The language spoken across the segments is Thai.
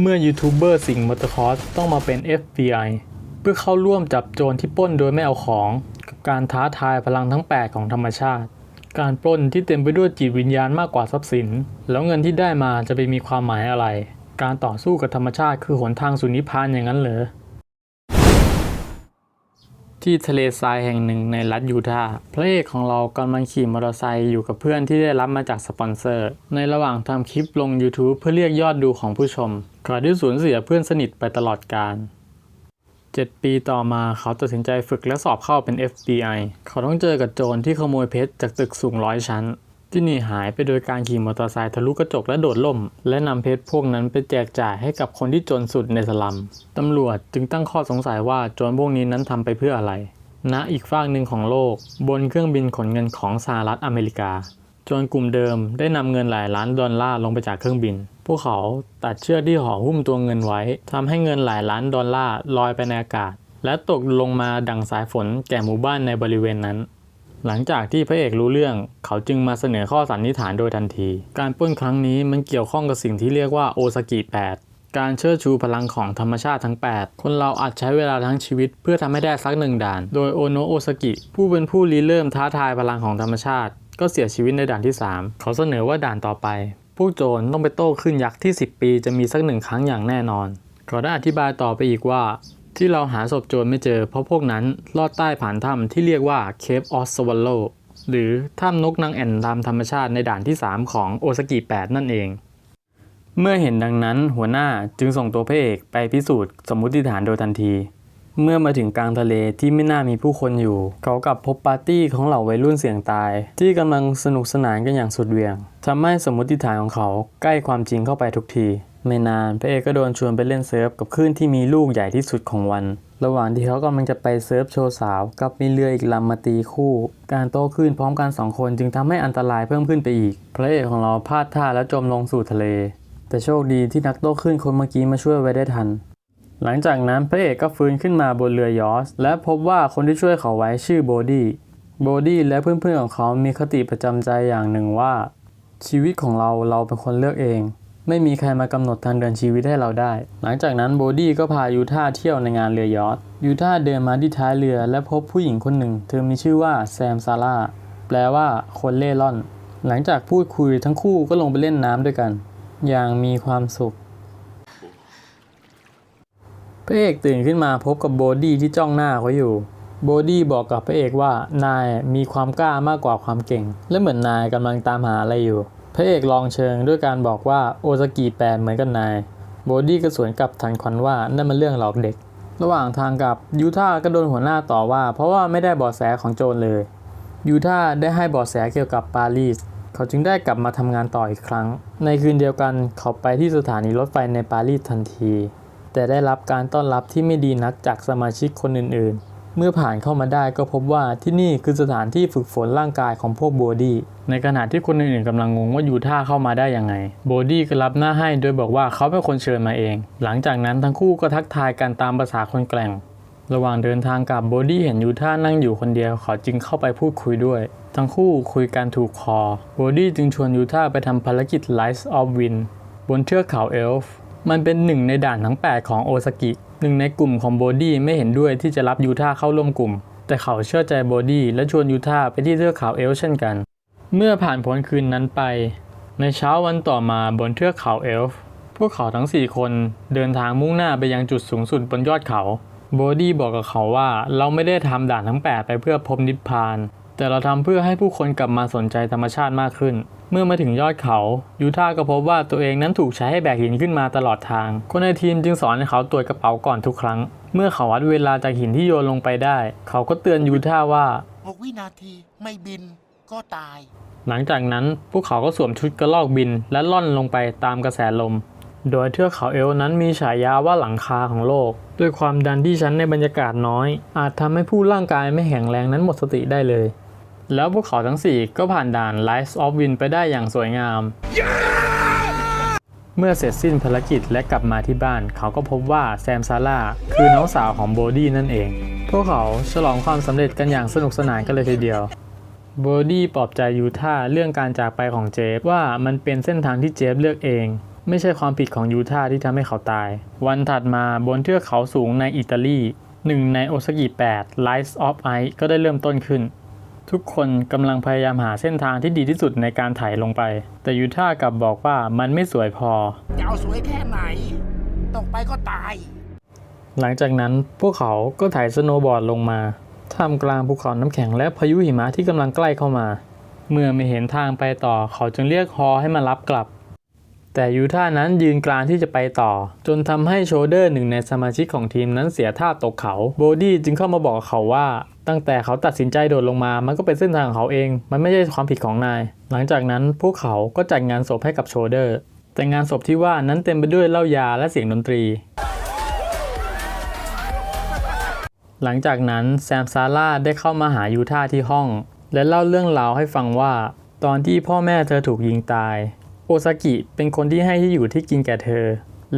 เมื่อยูทูบเบอร์สิงห์มอเตอร์คอร์สต้องมาเป็น FBI เพื่อเข้าร่วมจับโจรที่ปล้นโดยไม่เอาของ กับการท้าทายพลังทั้ง 8 ของธรรมชาติ การปล้นที่เต็มไปด้วยจิตวิญญาณมากกว่าทรัพย์สิน แล้วเงินที่ได้มาจะไปมีความหมายอะไร การต่อสู้กับธรรมชาติคือหนทางสุนิพพานอย่างนั้นเหรอ ที่ทะเลทรายแห่งหนึ่งในรัฐยูทาห์พระเอกของเรากำลังขี่มอเตอร์ไซค์อยู่กับเพื่อนที่ได้รับมาจากสปอนเซอร์ ในระหว่างทำคลิปลง YouTube เพื่อเรียกยอดดูของผู้ชมก่อนที่สูญเสียเพื่อนสนิทไปตลอดกาล7 ปีต่อมาเขาตัดสินใจฝึกและสอบเข้าเป็น FBI เขาต้องเจอกับโจรที่ขโมยเพชรจากตึกสูงร้อยชั้น ที่หนีหายไปโดยการขี่มอเตอร์ไซค์ทะลุกระจกและโดดล่ม และนำเพชรพวกนั้นไปแจกจ่ายให้กับคนที่จนสุดในสลัม ตำรวจจึงตั้งข้อสงสัยว่าโจรพวกนี้นั้นทำไปเพื่ออะไร ณ อีกฝากหนึ่งของโลก บนเครื่องบินขนเงินของสหรัฐอเมริกา โจรกลุ่มเดิมได้นำเงินหลายล้านดอลลาร์ลงไปจากเครื่องบิน พวกเขาตัดเชือกที่ห่อหุ้มตัวเงินไว้ทำให้เงินหลายล้านดอลลาร์ลอยไปในอากาศ และตกลงมาดังสายฝนแก่หมู่บ้านในบริเวณนั้น หลังจากที่พระเอกรู้เรื่อง เขาจึงมาเสนอข้อสันนิษฐานโดยทันที การป้นครั้งนี้มันเกี่ยวข้องกับสิ่งที่เรียกว่าโอซากิ8การเชิดชูพลังของธรรมชาติทั้ง 8 คนเราอาจใช้เวลาทั้งชีวิตเพื่อทำให้ได้สักหนึ่งด่าน โดยโอโนโอซากิผู้เป็นผู้ริเริ่มท้าทายพลังของธรรมชาติ ก็เสียชีวิตในด่านที่ 3 เขาเสนอว่าด่านต่อไป ผู้โจรต้องไปโต้คลื่นยักษ์ที่ 10 ปีจะมีสักหนึ่งครั้งอย่างแน่นอน เขาได้อธิบายต่อไปอีกว่า ที่เราหาศพโจรไม่เจอเพราะพวกนั้นลอดใต้ผ่านถ้ำที่เรียกว่า Cave of Swallow หรือถ้ำนกนางแอ่นตามธรรมชาติในด่านที่ 3 ของโอซากิ 8 นั่นเอง เมื่อเห็นดังนั้นหัวหน้าจึงส่งตัวพระเอกไปพิสูจน์สมมุติฐานโดยทันที เมื่อมาถึงกลางทะเลที่ไม่น่ามีผู้คนอยู่ เขากลับพบปาร์ตี้ของเหล่าวัยรุ่นเสี่ยงตาย ที่กำลังสนุกสนานกันอย่างสุดเวี่ยงทำให้สมมติฐานของเขาใกล้ความจริงเข้าไปทุกที ไม่นานพระเอกก็โดนชวนไปเล่นเซิร์ฟกับคลื่นที่มีลูกใหญ่ที่สุดของวัน ระหว่างที่เขากำลังจะไปเซิร์ฟโชว์สาวกับมีเรืออีกลำมาตีคู่ การโต้คลื่นพร้อมกันสองคนจึงทำให้อันตรายเพิ่มขึ้นไปอีก พระเอกของเราพลาดท่าและจมลงสู่ทะเล แต่โชคดีที่นักโต้คลื่นคนเมื่อกี้มาช่วยไว้ได้ทัน หลังจากนั้นพระเอกก็ฟื้นขึ้นมาบนเรือยอชและพบว่าคนที่ช่วยเขาไว้ชื่อโบดี้โบดี้และเพื่อนๆของเขามีคติประจำใจอย่างหนึ่งว่า ชีวิตของเราเราเป็นคนเลือกเอง ไม่มีใครมากำหนดทางเดินชีวิตให้เราได้ หลังจากนั้นโบดี้ก็พายูท่าเที่ยวในงานเรือยอชต์ยูท่าเดินมาที่ท้ายเรือและพบผู้หญิงคนหนึ่ง เธอมีชื่อว่าแซมซาร่า แปลว่าคนเล่ร่อน หลังจากพูดคุยทั้งคู่ก็ลงไปเล่นน้ำด้วยกัน อย่างมีความสุข พระเอกตื่นขึ้นมาพบกับโบดี้ที่จ้องหน้าเขาอยู่ โบดี้บอกกับพระเอกว่านายมีความกล้ามากกว่าความเก่ง และเหมือนนายกำลังตามหาอะไรอยู่ พระเอกลองเชิงด้วยการบอกว่าโอซากิแปลเหมือนกับนายโบดี้ก็สวนกลับทันควันว่านั่นมันเรื่องหลอกเด็ก ระหว่างทางกลับยูท่าก็โดนหัวหน้าต่อว่า เพราะว่าไม่ได้บาะแสของโจรเลยยูท่าได้ให้บาะแสเกี่ยวกับปารีสเขาจึงได้กลับมาทำงานต่ออีกครั้ง ในคืนเดียวกันเขาไปที่สถานีรถไฟในปารีสทันที แต่ได้รับการต้อนรับที่ไม่ดีนักจากสมาชิกคนอื่นๆ เมื่อผ่านเข้ามาได้ก็พบว่าที่นี่คือสถานที่ฝึกฝนร่างกายของพวกโบดี้ในขณะที่คนอื่นๆกำลังงงว่ายูท่าเข้ามาได้ยังไง โบดี้ก็รับหน้าให้โดยบอกว่าเขาเป็นคนเชิญมาเอง หลังจากนั้นทั้งคู่ก็ทักทายกันตามภาษาคนแกร่ง ระหว่างเดินทางกลับโบดี้เห็นยูท่านั่งอยู่คนเดียวเขาจึงเข้าไปพูดคุยด้วย ทั้งคู่คุยกันถูกคอ โบดี้จึงชวนยูท่าไปทำภารกิจ Lights of Wind บนเทือกเขาเอลฟ์ มันเป็นหนึ่งในด่านทั้ง 8 ของโอซากิ หนึ่งในกลุ่มของโบดี้ไม่เห็นด้วยที่จะรับยูท่าเข้าร่วมกลุ่ม แต่เขาเชื่อใจโบดี้และชวนยูท่าไปที่เทือกเขาเอลฟ์เช่นกัน เมื่อผ่านพ้นคืนนั้นไป ในเช้าวันต่อมาบนเทือกเขาเอลฟ์พวกเขาทั้ง 4 คนเดินทางมุ่งหน้าไปยังจุดสูงสุดบนยอดเขาโบดี้บอกกับเขาว่าเราไม่ได้ทำด่านทั้ง 8 ไปเพื่อพบนิพพาน แต่เราทำเพื่อให้ผู้คนกลับมาสนใจธรรมชาติมากขึ้น เมื่อมาถึงยอดเขา ยูท่าก็พบว่าตัวเองนั้นถูกใช้ให้แบกหินขึ้นมาตลอดทาง คนในทีมจึงสอนให้เขาตรวจกระเป๋าก่อนทุกครั้ง เมื่อเขาวัดเวลาจากหินที่โยนลงไปได้ เขาก็เตือนยูท่าว่า 6 วินาทีไม่บินก็ตาย หลังจากนั้นพวกเขาก็สวมชุดกระลอกบิน และล่อนลงไปตามกระแสลม โดยเทือกเขาเอลนั้นมีฉายาว่าหลังคาของโลก ด้วยความดันที่ชั้นในบรรยากาศน้อย อาจทำให้ผู้ร่างกายไม่แข็งแรงนั้นหมดสติได้เลย แล้วพวกเขาทั้ง 4 ก็ผ่านด่าน Lights of Wind ไปได้อย่างสวยงาม เมื่อเสร็จสิ้นภารกิจและกลับมาที่บ้าน เขาก็พบว่าแซมซาร่าคือน้องสาวของโบดี้นั่นเอง พวกเขาฉลองความสำเร็จกันอย่างสนุกสนานกันเลยทีเดียวโบดี้ปลอบใจยูท่าเรื่องการจากไปของเจฟว่ามันเป็นเส้นทางที่เจฟเลือกเอง ไม่ใช่ความผิดของยูทาที่ทำให้เขาตาย วันถัดมาบนเทือกเขาสูงในอิตาลีหนึ่งในโอซากิ8 Lights of Ice ก็ได้เริ่มต้นขึ้น ทุกคนกำลังพยายามหาเส้นทางที่ดีที่สุดในการไถ่ายลงไป แต่ยูทาห์กลับบอกว่ามันไม่สวยพอ จะเอาสวยแค่ไหน ตกไปก็ตาย หลังจากนั้นพวกเขาก็ไถ่ายสโนว์บอร์ดลงมาท่ามกลางภูเขาน้ำแข็งและพายุหิมะที่กำลังใกล้เข้ามา เมื่อไม่เห็นทางไปต่อเขาจึงเรียกฮอให้มารับกลับ แต่ยูท่านั้นยืนกลานที่จะไปต่อ จนทำให้โชเดอร์หนึ่งในสมาชิกของทีมนั้นเสียท่าตกเขา โบดี้จึงเข้ามาบอกกับเขาว่า ตั้งแต่เขาตัดสินใจโดดลงมา มันก็เป็นเส้นทางของเขาเอง มันไม่ใช่ความผิดของนาย หลังจากนั้นพวกเขาก็จัดงานศพให้กับโชเดอร์ แต่งานศพที่ว่านั้นเต็มไปด้วยเหล้ายาและเสียงดนตรี หลังจากนั้นแซมซาร่าได้เข้ามาหายูท่าที่ห้อง และเล่าเรื่องราวให้ฟังว่า ตอนที่พ่อแม่เธอถูกยิงตาย โอซากิเป็นคนที่ให้ที่อยู่ที่กินแก่เธอ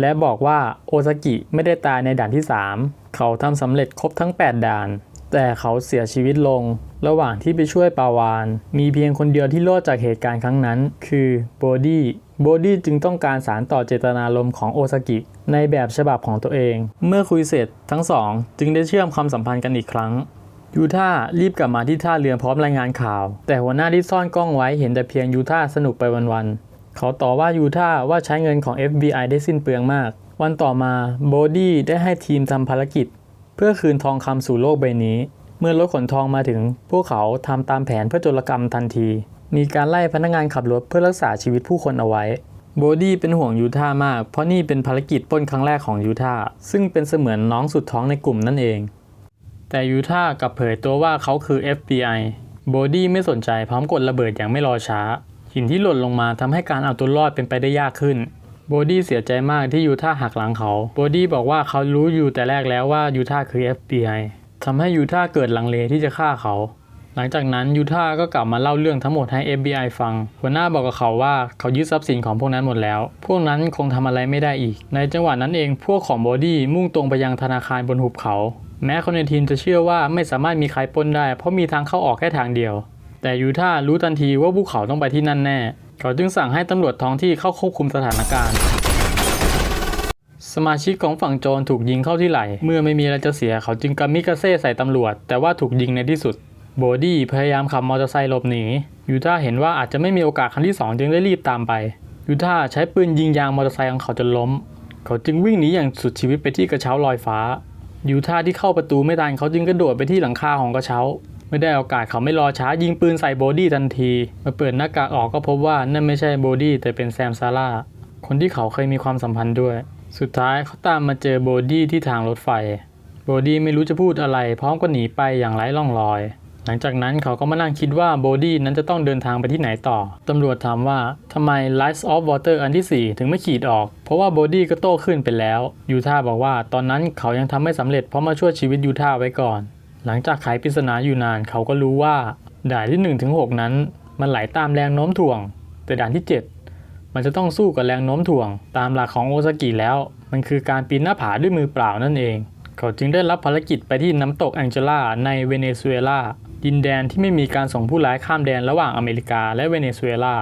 และบอกว่าโอซากิไม่ได้ตายในด่านที่ 3 เขาทำสำเร็จครบทั้ง 8 ด่าน แต่เขาเสียชีวิตลง ระหว่างที่ไปช่วยปาวาน มีเพียงคนเดียวที่รอดจากเหตุการณ์ครั้งนั้น คือโบดี้โบดี้จึงต้องการสารต่อเจตนารมณ์ของโอซากิ ในแบบฉบับของตัวเอง เมื่อคุยเสร็จทั้งสองจึงได้เชื่อมความสัมพันธ์กันอีกครั้งยูท่ารีบกลับมาที่ท่าเรือพร้อมรายงานข่าว แต่หัวหน้าที่ซ่อนกล้องไว้เห็นแต่เพียงยูท่าสนุกไปวันๆเขาต่อว่ายูท่าว่าใช้เงินของ FBI ได้สิ้นเปลืองมาก วันต่อมาโบดี้ได้ให้ทีมทำภารกิจ เพื่อคืนทองคำสู่โลกใบนี้ เมื่อรถขนทองมาถึง พวกเขาทำตามแผนเพื่อโจรกรรมทันที มีการไล่พนักงานขับรถเพื่อรักษาชีวิตผู้คนเอาไว้ โบดี้เป็นห่วงยูท่ามาก เพราะนี่เป็นภารกิจป้นครั้งแรกของยูท่าซึ่งเป็นเสมือนน้องสุดท้องในกลุ่มนั่นเอง แต่ยูท่ากลับเผยตัวว่าเขาคือ FBI โบดี้ไม่สนใจพร้อมกดระเบิดอย่างไม่รอช้าหินที่หล่นลงมาทำให้การเอาตัวรอดเป็นไปได้ยากขึ้น โบดี้เสียใจมากที่ยูท่าหักหลังเขา โบดี้บอกว่าเขารู้อยู่แต่แรกแล้วว่ายูท่าคือ FBI ทำให้ยูท่าเกิดลังเลที่จะฆ่าเขา หลังจากนั้นยูท่าก็กลับมาเล่าเรื่องทั้งหมดให้ FBI ฟัง หัวหน้าบอกกับเขาว่าเขายึดทรัพย์สินของพวกนั้นหมดแล้ว พวกนั้นคงทำอะไรไม่ได้อีก ในจังหวะนั้นเองพวกของโบดี้มุ่งตรงไปยังธนาคารบนหุบเขา แม้คนในทีมจะเชื่อว่าไม่สามารถมีใครปล้นได้ เพราะมีทางเข้าออกแค่ทางเดียว แต่ยูท่ารู้ทันทีว่าพวกเขาต้องไปที่นั่นแน่ เขาจึงสั่งให้ตำรวจท้องที่เข้าควบคุมสถานการณ์สมาชิกของฝั่งโจรถูกยิงเข้าที่ไหล่ เมื่อไม่มีอะไรจะเสียเขาจึงกามิกาเซ่ใส่ตำรวจ แต่ว่าถูกยิงในที่สุด โบดี้พยายามขับมอเตอร์ไซค์หลบหนี ยูท่าเห็นว่าอาจจะไม่มีโอกาสครั้งที่สองจึงได้รีบตามไป ยูท่าใช้ปืนยิงยางมอเตอร์ไซค์ของเขาจนล้ม เขาจึงวิ่งหนีอย่างสุดชีวิตไปที่กระเช้าลอยฟ้า ยูท่าที่เข้าประตูไม่ทันเขาจึงกระโดดไปที่หลังคาของกระเช้า ไม่ได้โอกาสเขาไม่รอช้ายิงปืนใส่โบดี้ทันทีมื่อเปิดหน้ากากออกก็พบว่านั่นไม่ใช่โบดี้แต่เป็นแซมซาร่าคนที่เขาเคยมีความสัมพันธ์ด้วย สุดท้ายเขาตามมาเจอโบดี้ที่ทางรถไฟ โบดี้ไม่รู้จะพูดอะไร พร้อมก็หนีไปอย่างไร้ร่องรอย หลังจากนั้นเขาก็มานั่งคิดว่าโบดี้นั้นจะต้องเดินทางไปที่ไหนต่อ ตำรวจถามว่าทำไม Lights of Water อันที่ 4 ถึงไม่ขีดออก เพราะว่าโบดี้ก็โตขึ้นไปแล้ว ยูท่าบอกว่าตอนนั้นเขายังทำไม่สำเร็จเพราะมาช่วยชีวิตยูท่าไว้ก่อน หลังจากไขปริศนาอยู่นานเขาก็รู้ว่าด่านที่1ถึง6นั้น มันไหลตามแรงโน้มถ่วง แต่ด่านที่ 7 มันจะต้องสู้กับแรงโน้มถ่วง ตามหลักของโอซากิแล้ว มันคือการปีนหน้าผาด้วยมือเปล่านั่นเอง เขาจึงได้รับภารกิจไปที่น้ำตกแองเจล่าในเวเนซุเอลาดินแดนที่ไม่มีการส่งผู้ร้ายข้ามแดนระหว่างอเมริกาและเวเนซุเอลา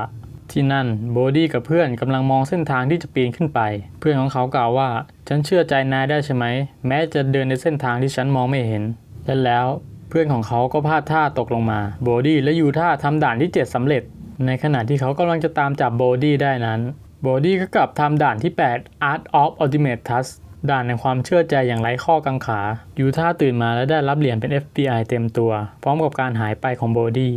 ที่นั่นโบดี้กับเพื่อนกำลังมองเส้นทางที่จะปีนขึ้นไป เพื่อนของเขากล่าวว่า ฉันเชื่อใจนายได้ใช่ไหม แม้จะเดินในเส้นทางที่ฉันมองไม่เห็น และแล้วเพื่อนของเขาก็พลาดท่าตกลงมา โบดี้และยูท่าทำด่านที่ 7สำเร็จ ในขณะที่เขากำลังจะตามจับโบดี้ได้นั้น โบดี้ก็กลับทำด่านที่ 8 Art of Ultimate Trust ด่านในความเชื่อใจอย่างไร้ข้อกังขา ยูท่าตื่นมาและได้รับเหรียญเป็น FBI เต็มตัว พร้อมกับการหายไปของโบดี้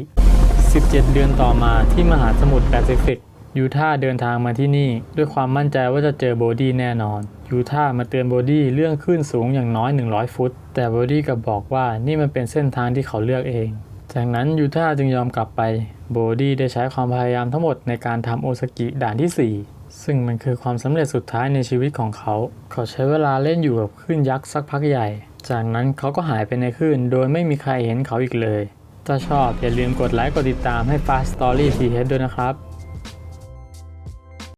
17 เดือนต่อมาที่มหาสมุทรแปซิฟิก ยูท่าเดินทางมาที่นี่ ด้วยความมั่นใจว่าจะเจอโบดี้แน่นอนยูท่ามาเตือนโบดี้เรื่องขึ้นสูงอย่างน้อย 100 ฟุต แต่โบดี้กลับบอกว่านี่มันเป็นเส้นทางที่เขาเลือกเอง จากนั้นยูท่าจึงยอมกลับไปโบดี้ได้ใช้ความพยายามทั้งหมดในการทำโอซากิด่านที่ 4ซึ่งมันคือความสำเร็จสุดท้ายในชีวิตของเขา เขาใช้เวลาเล่นอยู่กับคลื่นยักษ์สักพักใหญ่ จากนั้นเขาก็หายไปในคลื่น โดยไม่มีใครเห็นเขาอีกเลย ถ้าชอบอย่าลืมกดไลค์กดติดตามให้ Fast Story TH ด้วยนะครับ